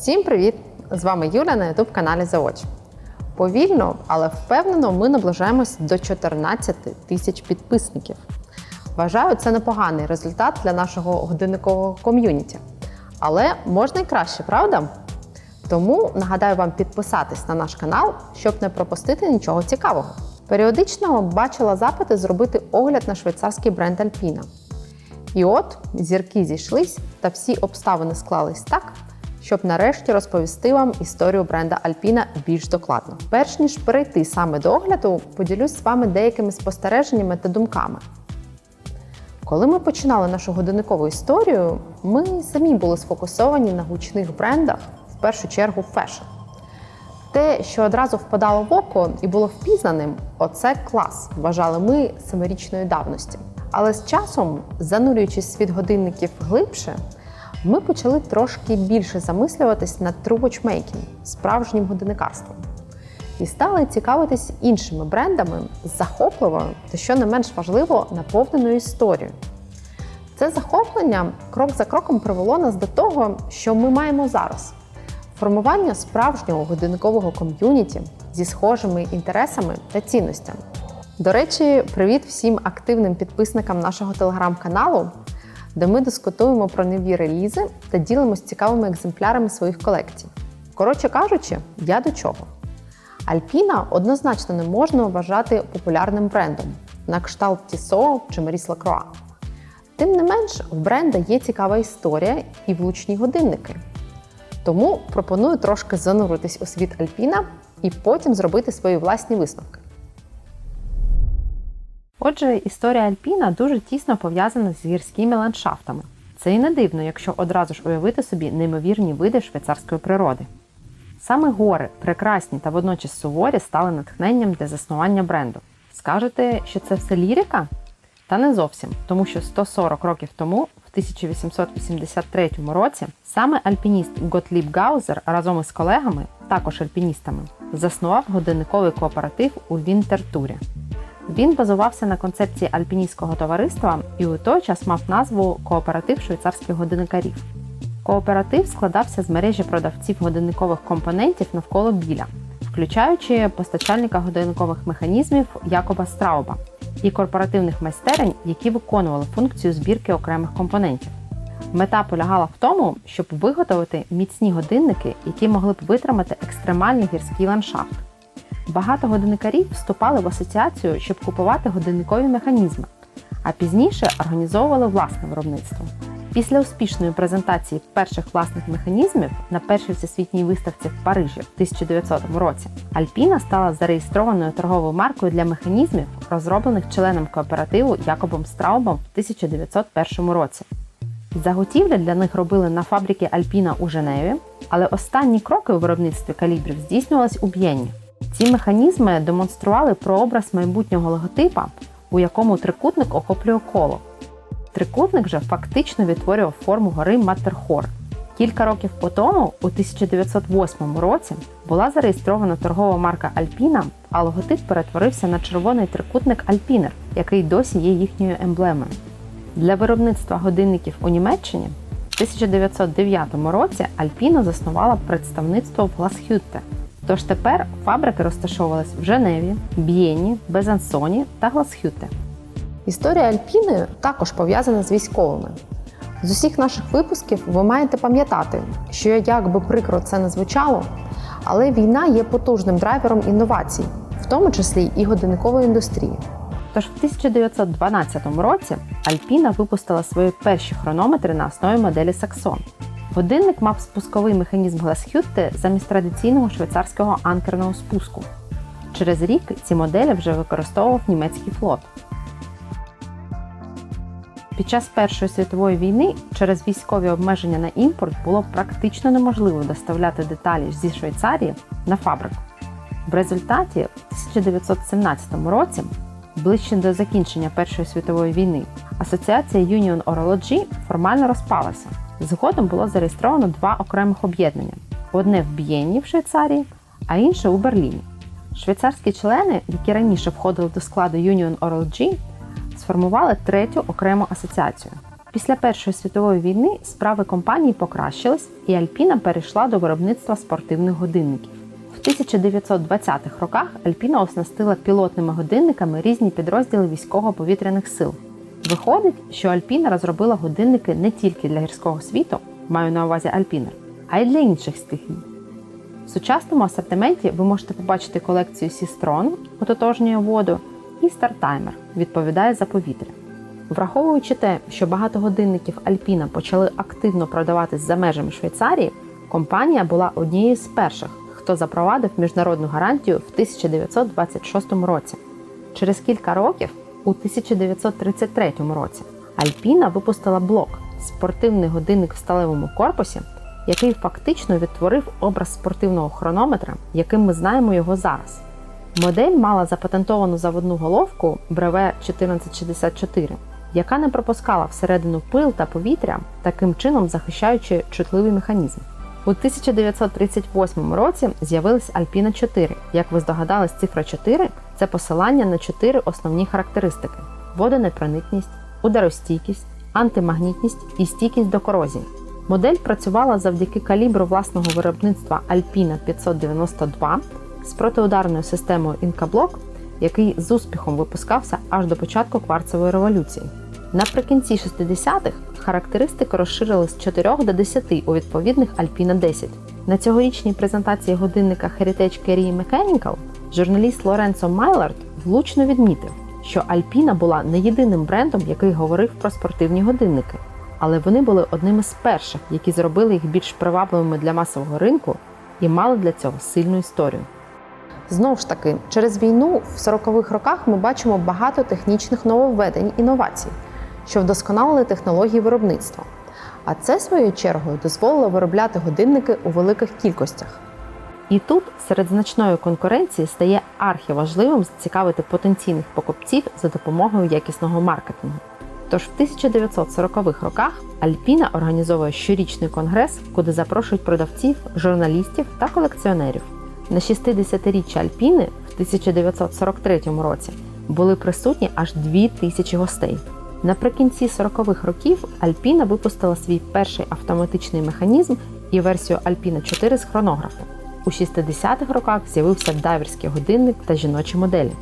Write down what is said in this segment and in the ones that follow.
Всім привіт! З вами Юля на youtube каналі Заоч. Повільно, але впевнено, ми наближаємось до 14 тисяч підписників. Вважаю, це непоганий результат для нашого годинникового ком'юніті. Але можна і краще, правда? Тому нагадаю вам підписатись на наш канал, щоб не пропустити нічого цікавого. Періодично бачила запити зробити огляд на швейцарський бренд Alpina. І от зірки зійшлись та всі обставини склались так, щоб нарешті розповісти вам історію бренда Alpina більш докладно. Перш ніж перейти саме до огляду, поділюсь з вами деякими спостереженнями та думками. Коли ми починали нашу годинникову історію, ми самі були сфокусовані на гучних брендах, в першу чергу фешн. Те, що одразу впадало в око і було впізнаним, оце клас, вважали ми семирічної давності. Але з часом, занурюючись світ годинників глибше, ми почали трошки більше замислюватись над watchmaking, справжнім годинникарством. І стали цікавитись іншими брендами з захопливою та, що не менш важливо, наповненою історією. Це захоплення крок за кроком привело нас до того, що ми маємо зараз: формування справжнього годинникового ком'юніті зі схожими інтересами та цінностями. До речі, привіт всім активним підписникам нашого телеграм-каналу, де ми дискутуємо про нові релізи та ділимось цікавими екземплярами своїх колекцій. Коротше кажучи, я до чого? Альпіна однозначно не можна вважати популярним брендом на кшталт Тісо чи Маріс Лакроа. Тим не менш, в бренда є цікава історія і влучні годинники. Тому пропоную трошки зануритись у світ Альпіна і потім зробити свої власні висновки. Отже, історія Альпіна дуже тісно пов'язана з гірськими ландшафтами. Це і не дивно, якщо одразу ж уявити собі неймовірні види швейцарської природи. Саме гори, прекрасні та водночас суворі, стали натхненням для заснування бренду. Скажете, що це все лірика? Та не зовсім, тому що 140 років тому, в 1883 році, саме альпініст Готліб Гаузер разом із колегами, також альпіністами, заснував годинниковий кооператив у Вінтертурі. Він базувався на концепції альпіністського товариства і у той час мав назву Кооператив швейцарських годинникарів. Кооператив складався з мережі продавців годинникових компонентів навколо біля, включаючи постачальника годинникових механізмів Якоба Страуба і корпоративних майстерень, які виконували функцію збірки окремих компонентів. Мета полягала в тому, щоб виготовити міцні годинники, які могли б витримати екстремальний гірський ландшафт. Багато годинникарів вступали в асоціацію, щоб купувати годинникові механізми, а пізніше організовували власне виробництво. Після успішної презентації перших власних механізмів на першій всесвітній виставці в Парижі в 1900 році Альпіна стала зареєстрованою торговою маркою для механізмів, розроблених членом кооперативу Якобом Страубом в 1901 році. Заготівля для них робили на фабрики Альпіна у Женеві, але останні кроки у виробництві калібрів здійснювались у Б'єнні. Ці механізми демонстрували прообраз майбутнього логотипа, у якому трикутник охоплює коло. Трикутник же фактично відтворював форму гори Маттерхор. Кілька років по тому, у 1908 році, була зареєстрована торгова марка Альпіна, а логотип перетворився на червоний трикутник Альпінер, який досі є їхньою емблемою. Для виробництва годинників у Німеччині в 1909 році Альпіна заснувала представництво в Гласхютте. Тож тепер фабрики розташовувались в Женеві, Б'єні, Безансоні та Гласхютте. Історія Альпіни також пов'язана з військовими. З усіх наших випусків ви маєте пам'ятати, що як би прикро це не звучало, але війна є потужним драйвером інновацій, в тому числі і годинникової індустрії. Тож в 1912 році Альпіна випустила свої перші хронометри на основі моделі Саксон. Годинник мав спусковий механізм Гласхютте замість традиційного швейцарського анкерного спуску. Через рік ці моделі вже використовував німецький флот. Під час Першої світової війни через військові обмеження на імпорт було практично неможливо доставляти деталі зі Швейцарії на фабрику. В результаті, в 1917 році, ближче до закінчення Першої світової війни, асоціація Union Orology формально розпалася. Згодом було зареєстровано два окремих об'єднання: одне в Б'єнні в Швейцарії, а інше у Берліні. Швейцарські члени, які раніше входили до складу Union Orology, сформували третю окрему асоціацію після Першої світової війни справи компанії покращились, і Альпіна перейшла до виробництва спортивних годинників. В 1920-х роках Альпіна оснастила пілотними годинниками різні підрозділи військово-повітряних сил. Виходить, що Альпіна розробила годинники не тільки для гірського світу, маю на увазі Альпінер, а й для інших стихій. В сучасному асортименті ви можете побачити колекцію Сістрон, ототожнює воду, і Стартаймер відповідає за повітря. Враховуючи те, що багато годинників Альпіна почали активно продаватись за межами Швейцарії, компанія була однією з перших, хто запровадив міжнародну гарантію в 1926 році. Через кілька років, у 1933 році, Альпіна випустила блок спортивний годинник в сталевому корпусі, який фактично відтворив образ спортивного хронометра, яким ми знаємо його зараз. Модель мала запатентовану заводну головку Бреве 1464, яка не пропускала всередину пил та повітря, таким чином захищаючи чутливий механізм. У 1938 році з'явилась Alpina 4. Як ви здогадались, цифра 4 це посилання на чотири основні характеристики: водонепроникність, ударостійкість, антимагнітність і стійкість до корозії. Модель працювала завдяки калібру власного виробництва Alpina 592 з протиударною системою Інкаблок, який з успіхом випускався аж до початку кварцевої революції. Наприкінці 60-х характеристики розширили з 4 до 10 у відповідних Alpina 10. На цьогорічній презентації годинника Heritage Carry Mechanical журналіст Лоренцо Майлард влучно відмітив, що Alpina була не єдиним брендом, який говорив про спортивні годинники, але вони були одними з перших, які зробили їх більш привабливими для масового ринку і мали для цього сильну історію. Знову ж таки, через війну в 40-х роках ми бачимо багато технічних нововведень інновацій, що вдосконалили технології виробництва. А це своєю чергою дозволило виробляти годинники у великих кількостях. І тут серед значної конкуренції стає архіважливим зацікавити потенційних покупців за допомогою якісного маркетингу. Тож в 1940-х роках Альпіна організовує щорічний конгрес, куди запрошують продавців, журналістів та колекціонерів. На 60-річчя Альпіни в 1943 році були присутні аж 2 тисячі гостей. Наприкінці 40-х років Альпіна випустила свій перший автоматичний механізм і версію Альпіна 4 з хронографом. У 60-х роках з'явився дайверський годинник та жіночі моделі.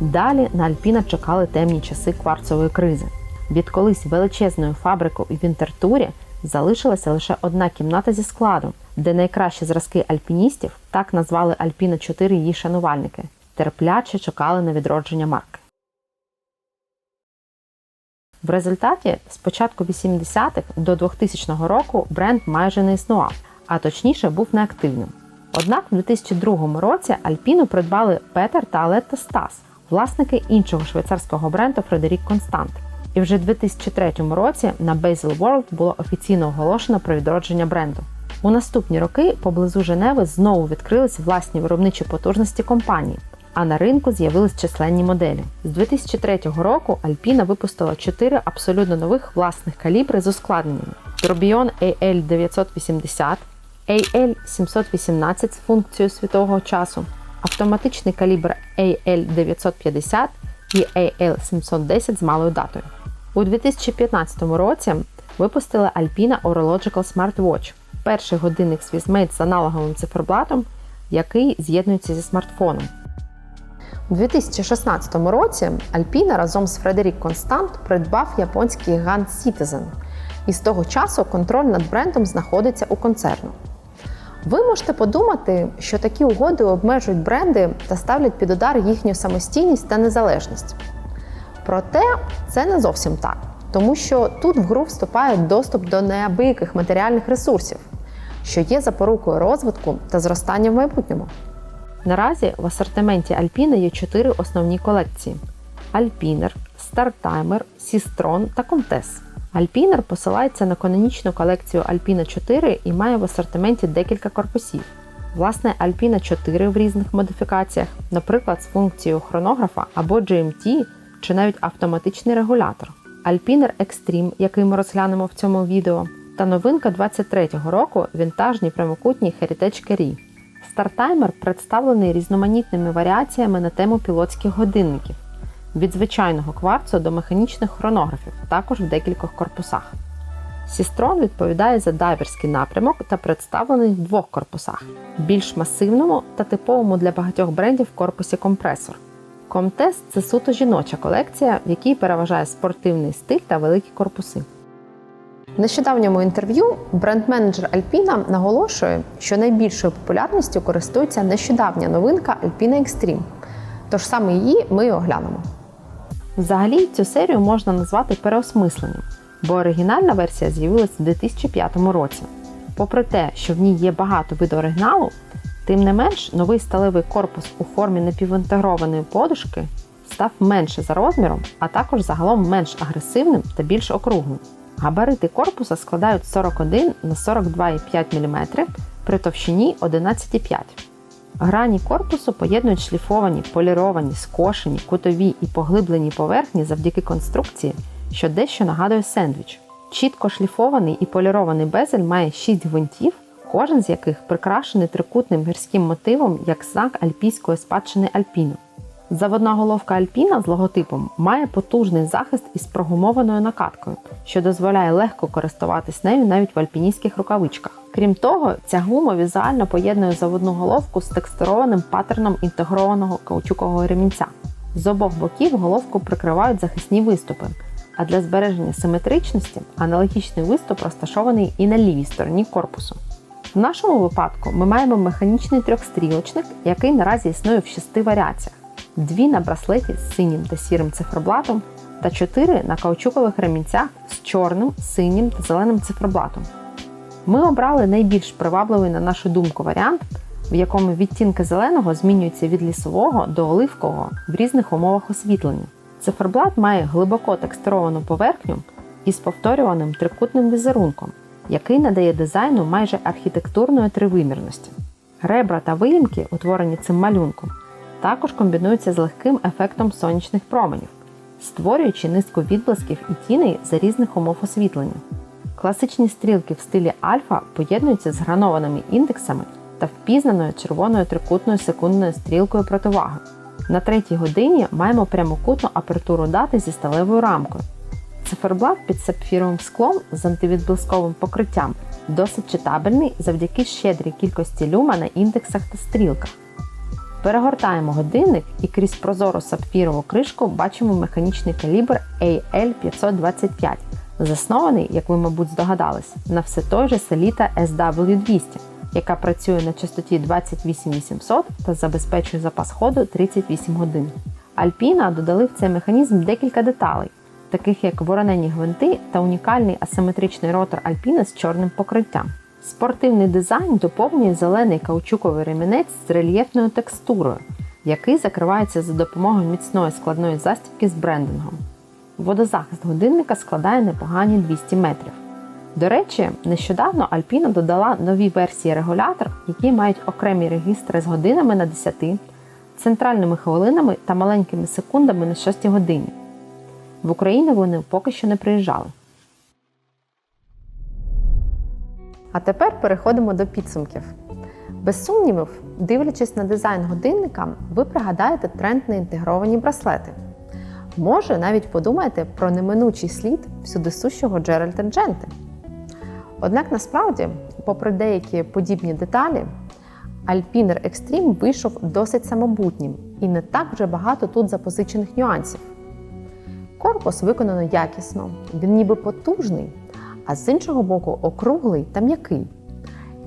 Далі на Альпіна чекали темні часи кварцової кризи. Від колись величезною фабрикою в інтертурі залишилася лише одна кімната зі складом, де найкращі зразки альпіністів, так назвали Альпіна 4 її шанувальники, терпляче чекали на відродження марки. В результаті з початку 80-х до 2000 року бренд майже не існував, а точніше був неактивним. Однак в 2002 році Альпіну придбали Петер та Алетта Стас, власники іншого швейцарського бренду Фредерік Констант. І вже в 2003 році на Basil World було офіційно оголошено про відродження бренду. У наступні роки поблизу Женеви знову відкрились власні виробничі потужності компанії, а на ринку з'явились численні моделі. З 2003 року Alpina випустила 4 абсолютно нових власних калібри з ускладненнями: Tourbillon AL980, AL718 з функцією світового часу, автоматичний калібр AL950 і AL710 з малою датою. У 2015 році випустили Alpina Orological Smartwatch, перший годинник Swissmade з аналоговим циферблатом, який з'єднується зі смартфоном. У 2016 році Alpina разом з Фредерік Констант придбав японський гігант Citizen, і з того часу контроль над брендом знаходиться у концерну. Ви можете подумати, що такі угоди обмежують бренди та ставлять під удар їхню самостійність та незалежність. Проте це не зовсім так, тому що тут в гру вступає доступ до неабияких матеріальних ресурсів, що є запорукою розвитку та зростання в майбутньому. Наразі в асортименті Alpina є чотири основні колекції: Alpiner, Startimer, Sistron та Comtesse. Alpiner посилається на канонічну колекцію Alpina 4 і має в асортименті декілька корпусів. Власне, Alpina 4 в різних модифікаціях, наприклад, з функцією хронографа або GMT чи навіть автоматичний регулятор. Alpiner Extreme, який ми розглянемо в цьому відео, та новинка 23-го року вінтажні прямокутні Heritage Carry. Стартаймер представлений різноманітними варіаціями на тему пілотських годинників. від звичайного кварцу до механічних хронографів, також в декількох корпусах. Сістрон відповідає за дайверський напрямок та представлений в двох корпусах: більш масивному та типовому для багатьох брендів корпусі компресор. Комтес це суто жіноча колекція, в якій переважає спортивний стиль та великі корпуси. Нещодавньому інтерв'ю бренд-менеджер Alpina наголошує, що найбільшою популярністю користується нещодавня новинка Alpina Extreme. Тож саме її ми і оглянемо. Взагалі цю серію можна назвати переосмисленням, бо оригінальна версія з'явилася в 2005 році. Попри те, що в ній є багато виду оригіналу, тим не менш новий сталевий корпус у формі напівінтегрованої подушки став менше за розміром, а також загалом менш агресивним та більш округлим. Габарити корпуса складають 41 на 42,5 мм при товщині 11,5 Грані корпусу поєднують шліфовані, поліровані, скошені, кутові і поглиблені поверхні завдяки конструкції, що дещо нагадує сендвіч. Чітко шліфований і полірований безель має 6 гвинтів, кожен з яких прикрашений трикутним гірським мотивом як знак альпійської спадщини Альпіну. Заводна головка Альпіна з логотипом має потужний захист із прогумованою накаткою, що дозволяє легко користуватись нею навіть в альпіністських рукавичках. Крім того, ця гума візуально поєднує заводну головку з текстурованим паттерном інтегрованого каучукового ремінця. З обох боків головку прикривають захисні виступи, а для збереження симетричності аналогічний виступ розташований і на лівій стороні корпусу. В нашому випадку ми маємо механічний трьохстрілочник, який наразі існує в шести варіаціях: дві на браслеті з синім та сірим циферблатом та чотири на каучукових ремінцях з чорним, синім та зеленим циферблатом. Ми обрали найбільш привабливий, на нашу думку, варіант, в якому відтінки зеленого змінюються від лісового до оливкового в різних умовах освітлення. Циферблат має глибоко текстуровану поверхню із повторюваним трикутним візерунком, який надає дизайну майже архітектурної тривимірності. Ребра та виїмки, утворені цим малюнком, також комбінуються з легким ефектом сонячних променів, створюючи низку відблисків і тіней за різних умов освітлення. Класичні стрілки в стилі альфа поєднуються з гранованими індексами та впізнаною червоною трикутною секундною стрілкою противаги. На третій годині маємо прямокутну апертуру дати зі сталевою рамкою. Циферблат під сапфіровим склом з антивідблисковим покриттям досить читабельний завдяки щедрій кількості люма на індексах та стрілках. Перегортаємо годинник і крізь прозору сапфірову кришку бачимо механічний калібр AL525, заснований, як ви, мабуть, здогадались, на все той же Selita SW200, яка працює на частоті 28800 та забезпечує запас ходу 38 годин. Alpina додали в цей механізм декілька деталей, таких як воронені гвинти та унікальний асиметричний ротор Alpina з чорним покриттям. Спортивний дизайн доповнює зелений каучуковий ремінець з рельєфною текстурою, який закривається за допомогою міцної складної застібки з брендингом. Водозахист годинника складає непогані 200 метрів. До речі, нещодавно Alpina додала нові версії регулятор, які мають окремі регістри з годинами на 10, центральними хвилинами та маленькими секундами на 6 годині. В Україну вони поки що не приїжджали. А тепер переходимо до підсумків. Без сумнівів, дивлячись на дизайн годинника, ви пригадаєте тренд на інтегровані браслети. Може, навіть подумаєте про неминучий слід всюдисущого Джеральда Дженти. Однак насправді, попри деякі подібні деталі, Alpiner Extreme вийшов досить самобутнім і не так вже багато тут запозичених нюансів. Корпус виконано якісно, він ніби потужний, а з іншого боку округлий та м'який.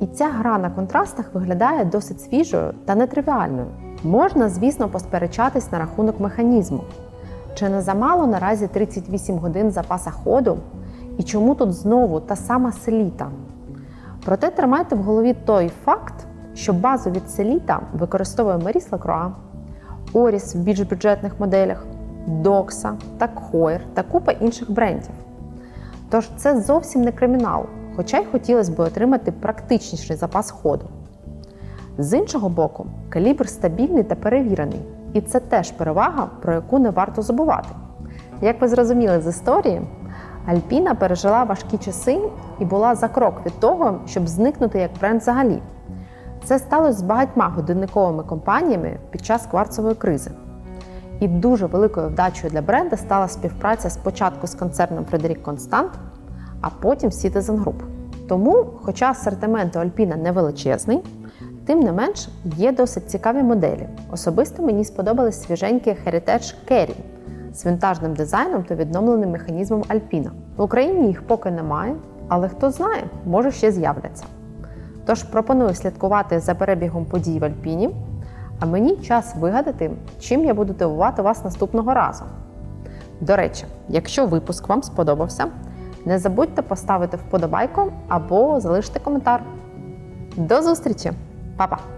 І ця гра на контрастах виглядає досить свіжою та нетривіальною. Можна, звісно, посперечатись на рахунок механізму. Чи не замало наразі 38 годин запаса ходу? І чому тут знову та сама селіта? Проте тримайте в голові той факт, що базу від селіта використовує Меріс Лакроа, Оріс в більш бюджетних моделях, Докса, Так Хойер та купа інших брендів. Тож це зовсім не кримінал, хоча й хотілося б отримати практичніший запас ходу. З іншого боку, калібр стабільний та перевірений, і це теж перевага, про яку не варто забувати. Як ви зрозуміли з історії, Альпіна пережила важкі часи і була за крок від того, щоб зникнути як бренд взагалі. Це сталося з багатьма годинниковими компаніями під час кварцової кризи. І дуже великою вдачею для бренду стала співпраця спочатку з концерном Фредерік Констант, а потім Citizen Group. Тому, хоча асортимент у Альпіна не величезний, тим не менш є досить цікаві моделі. Особисто мені сподобались свіженькі Heritage Carry з вінтажним дизайном та відновленим механізмом Альпіна. В Україні їх поки немає, але хто знає, може ще з'являться. Тож пропоную слідкувати за перебігом подій в Альпіні, а мені час вигадати, чим я буду дивувати вас наступного разу. До речі, якщо випуск вам сподобався, не забудьте поставити вподобайку або залишити коментар. До зустрічі! Па-па!